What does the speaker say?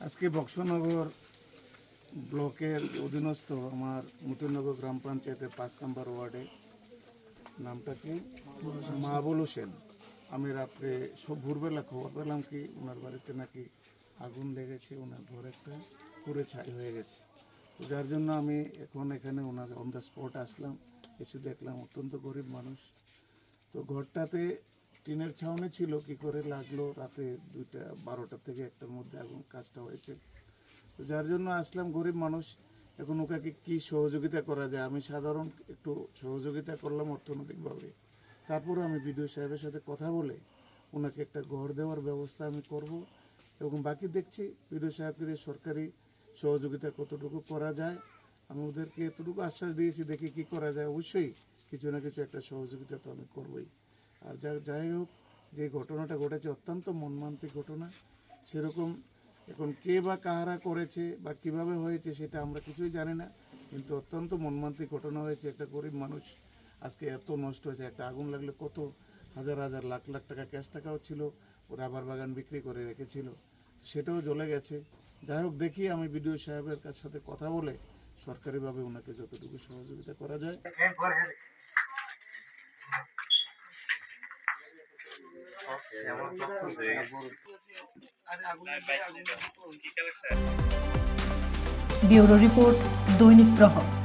আজকে বক্সনগর ব্লকের অধীনস্থ আমার মতিনগর গ্রাম পঞ্চায়েতের পাঁচ নম্বর ওয়ার্ডে নামটা কি? মাহবুল হোসেন। আমি রাত্রে সব ভোরবেলা খবর পেলাম কি ওনার বাড়িতে নাকি আগুন লেগেছে ওনার ঘর একটা পুরে ছাই হয়ে গেছে। তো যার জন্য আমি এখন এখানে ওনার অন দ্য স্পট আসলাম, এসে দেখলাম অত্যন্ত গরিব মানুষ। তো ঘরটাতে টিনের ছাউনি ছিল, কি করে লাগল? রাতে দুইটা, বারোটা থেকে একটার মধ্যে আগুন কাজটা হয়েছে। তো যার জন্য আসলাম গরিব মানুষ। এখন ওকে কি সহযোগিতা করা যায়? আমি সাধারণ একটু সহযোগিতা করলাম অর্থনৈতিকভাবে। তারপরে আমি বিডিও সাহেবের সাথে কথা বলে ওনাকে একটা ঘর দেওয়ার ব্যবস্থা আমি করব এবং বাকি দেখছি বিডিও সাহেবকে দিয়ে সরকারি সহযোগিতা কতটুকু করা যায়। আমি ওদেরকে এতটুকু আশ্বাস দিয়েছি, দেখি কি করা যায়। অবশ্যই কিছু না কিছু একটা সহযোগিতা তো আমি করবই। আর যা, যাই হোক, যে ঘটনাটা ঘটেছে অত্যন্ত মর্মান্তিক ঘটনা। সেরকম এখন কে বা কাহারা করেছে বা কীভাবে হয়েছে সেটা আমরা কিছুই জানি না, কিন্তু অত্যন্ত মর্মান্তিক ঘটনা হয়েছে একটা গরিব মানুষ। আজকে এত নষ্ট হয়েছে, একটা আগুন লাগলে কত হাজার হাজার লাখ লাখ টাকা ক্যাশ টাকাও ছিল রাবার বাগান বিক্রি করে রেখেছিল। সেটাও জ্বলে গেছে। যাই হোক, দেখি আমি বিডিও সাহেবের কাছ সাথে কথা বলে সরকারিভাবে ওনাকে যতটুকু সহযোগিতা করা যায়। ব্যুরো রিপোর্ট দৈনিক প্রহর।